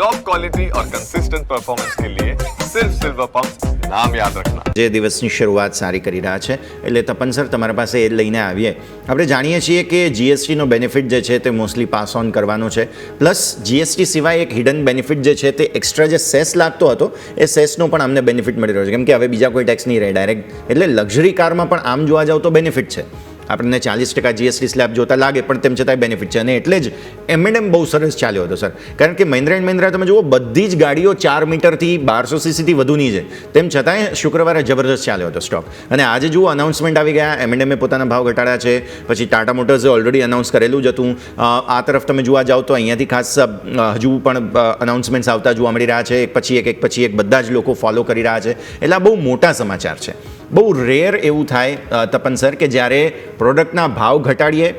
Top quality और consistent performance के लिए सिर्फ सिल्वर पंप नाम याद रखना જે દિવસની શરૂઆત સારી કરી રહ્યા છે એટલે તપન સર તમારા પાસે એ જ લઈને આવીએ આપણે જાણીએ છીએ કે જીએસટીનો બેનિફિટ જે છે તે મોસ્ટલી પાસ ઓન કરવાનો છે પ્લસ જીએસટી સિવાય એક હિડન બેનિફિટ જે છે તે એક્સ્ટ્રા જે સેસ લાગતો હતો એ સેસનો પણ અમને બેનિફિટ મળી રહ્યો છે કેમ કે હવે બીજા કોઈ ટેક્સ નહીં રહે ડાયરેક્ટ એટલે લક્ઝરી કારમાં પણ આમ જોવા જાવ તો બેનિફિટ છે આપણને ચાલીસ ટકા જીએસટી સ્લેબ જોતા લાગે, પણ તેમ છતાંય બેનિફિટ છે. અને એટલે જ એમ બહુ સરસ ચાલ્યો હતો સર કારણ કે મહિન્દ્રા એન્ડ મહિન્દ્રા, તમે જુઓ, બધી જ ગાડીઓ ચાર મીટરથી બારસો સીસીથી વધુની છે. તેમ છતાંય શુક્રવારે જબરદસ્ત ચાલ્યો હતો સ્ટોક અને આજે જુઓ અનાઉન્સમેન્ટ આવી ગયા. એમ એન્ડ પોતાના ભાવ ઘટાડ્યા છે. પછી ટાટા મોટર્સે ઓલરેડી અનાઉન્સ કરેલું જ હતું. આ તરફ તમે જોવા જાઓ તો અહીંયાથી ખાસ હજુ પણ અનાઉન્સમેન્ટ્સ આવતા જોવા મળી રહ્યા છે. એક પછી એક એક પછી એક, બધા જ લોકો ફોલો કરી રહ્યા છે. એટલે આ બહુ મોટા સમાચાર છે. બહુ રેર એવું થાય તપન સર, કે જ્યારે પ્રોડક્ટના ભાવ ઘટાડીએ,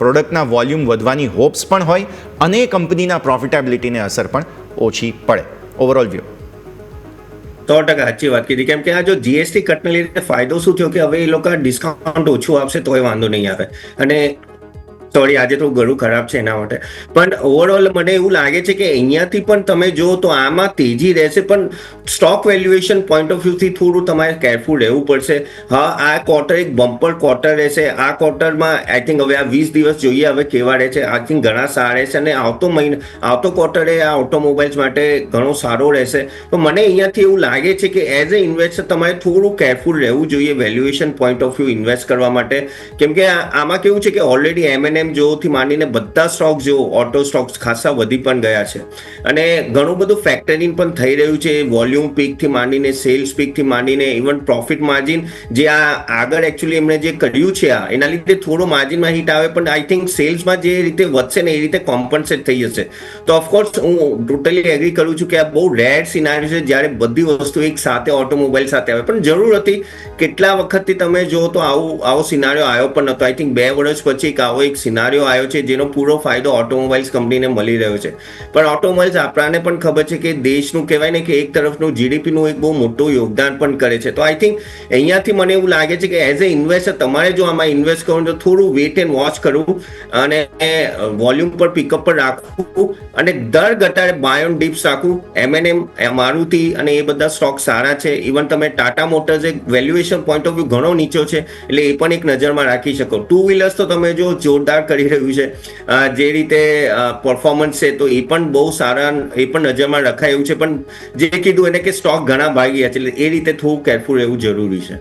પ્રોડક્ટના વોલ્યુમ વધવાની હોપ્સ પણ હોય, અને કંપનીના પ્રોફિટેબિલિટીને અસર પણ ઓછી પડે. ઓવરઓલ વ્યૂ સો ટકા સાચી વાત કીધી. કેમ કે આ જો જીએસટી કટને લીધે ફાયદો શું થયો કે હવે એ લોકો ડિસ્કાઉન્ટ ઓછું આપશે, તોય વાંધો નહીં આવે. અને સોરી આજે તો ઘણું ખરાબ છે એના માટે. પણ ઓવરઓલ મને એવું લાગે છે કે અહીંયાથી પણ તમે જો તો આમાં તેજી રહેશે, પણ સ્ટોક વેલ્યુએશન પોઈન્ટ ઓફ વ્યૂથી થોડું તમારે કેરફુલ રહેવું પડશે. હા, આ ક્વાર્ટર એક બમ્પર ક્વાર્ટર રહેશે. આ ક્વાર્ટરમાં આઈ થિંક હવે આ વીસ દિવસ જોઈએ હવે કેવા રહે છે. આઈ થિંક ઘણા સારા રહેશે અને આવતો મહિનો, આવતો ક્વાર્ટરે આ ઓટોમોબાઈલ્સ માટે ઘણો સારો રહેશે. તો મને અહીંયાથી એવું લાગે છે કે એઝ એ ઇન્વેસ્ટર તમારે થોડું કેરફુલ રહેવું જોઈએ valuation point of view invest કરવા માટે. કેમ કે આમાં કેવું છે કે ઓલરેડી એમ એમ જોથી માંડીને બધા સ્ટોક જેવો ઓટો સ્ટોક્સ ખાસા વધી પણ ગયા છે. અને ઘણું બધું ફેક્ટરિંગ પણ થઈ રહ્યું છે. વોલ્યુમ પીકથી માંડીને સેલ્સ પીકથી માંડીને ઇવન પ્રોફિટ માર્જિન જે આ આગળ એકચ્યુઅલી એમણે જે કર્યું છે આ, એના લીધે થોડું માર્જિનમાં હિટ આવે, પણ આઈ થિંક સેલ્સમાં જે રીતે વધશે ને એ રીતે કોમ્પન્સેટ થઈ જશે. તો ઓફકોર્સ હું ટોટલી એગ્રી કરું છું કે આ બહુ રેર સિનારી છે, જ્યારે બધી વસ્તુ એક સાથે ઓટોમોબાઈલ સાથે આવે. પણ જરૂર હતી કેટલા વખતથી તમે જો તો આવું, આવો સિનારીઓ આવ્યો પણ નતો આઈ થિંક બે વર્ષ પછી એક આવો એક સિનારીઓ આવ્યો છે, જેનો પૂરો ફાયદો ઓટોમોબાઈલ્સ કંપનીને મળી રહ્યો છે. પણ ઓટોમોબાઈલ્સ આપણાને પણ ખબર છે કે દેશનું કહેવાય ને કે એક તરફનું જીડીપીનું એક બહુ મોટું યોગદાન પણ કરે છે. તો આઈ થિંક અહીંયાથી મને એવું લાગે છે કે એઝ એ ઇન્વેસ્ટર તમારે જો આમાં ઇન્વેસ્ટ કરવું તો થોડું વેટ એન્ડ વોચ કરવું અને વોલ્યુમ પર પિકઅપ પર રાખવું અને દર ઘટાડે બાયોન ડીપ્સ રાખવું. એમએનએમ મારુતિ અને એ બધા સ્ટોક સારા છે. ઇવન તમે ટાટા મોટર્સ એક વેલ્યુએશન પોઈન્ટ ઓફ વ્યૂ ઘણો નીચો છે, એટલે એ પણ એક નજરમાં રાખી શકો. ટુ વ્હીલર્સ તો તમે જો જોરદાર કરી રહ્યું છે. જે રીતે પરફોર્મન્સ છે, તો એ પણ બહુ સારા, એ પણ નજરમાં રખાય એવું છે. પણ જે કીધું એને કે સ્ટોક ઘણા ભાગી ગયા છે, એટલે એ રીતે થોડું કેરફુલ રહેવું જરૂરી છે.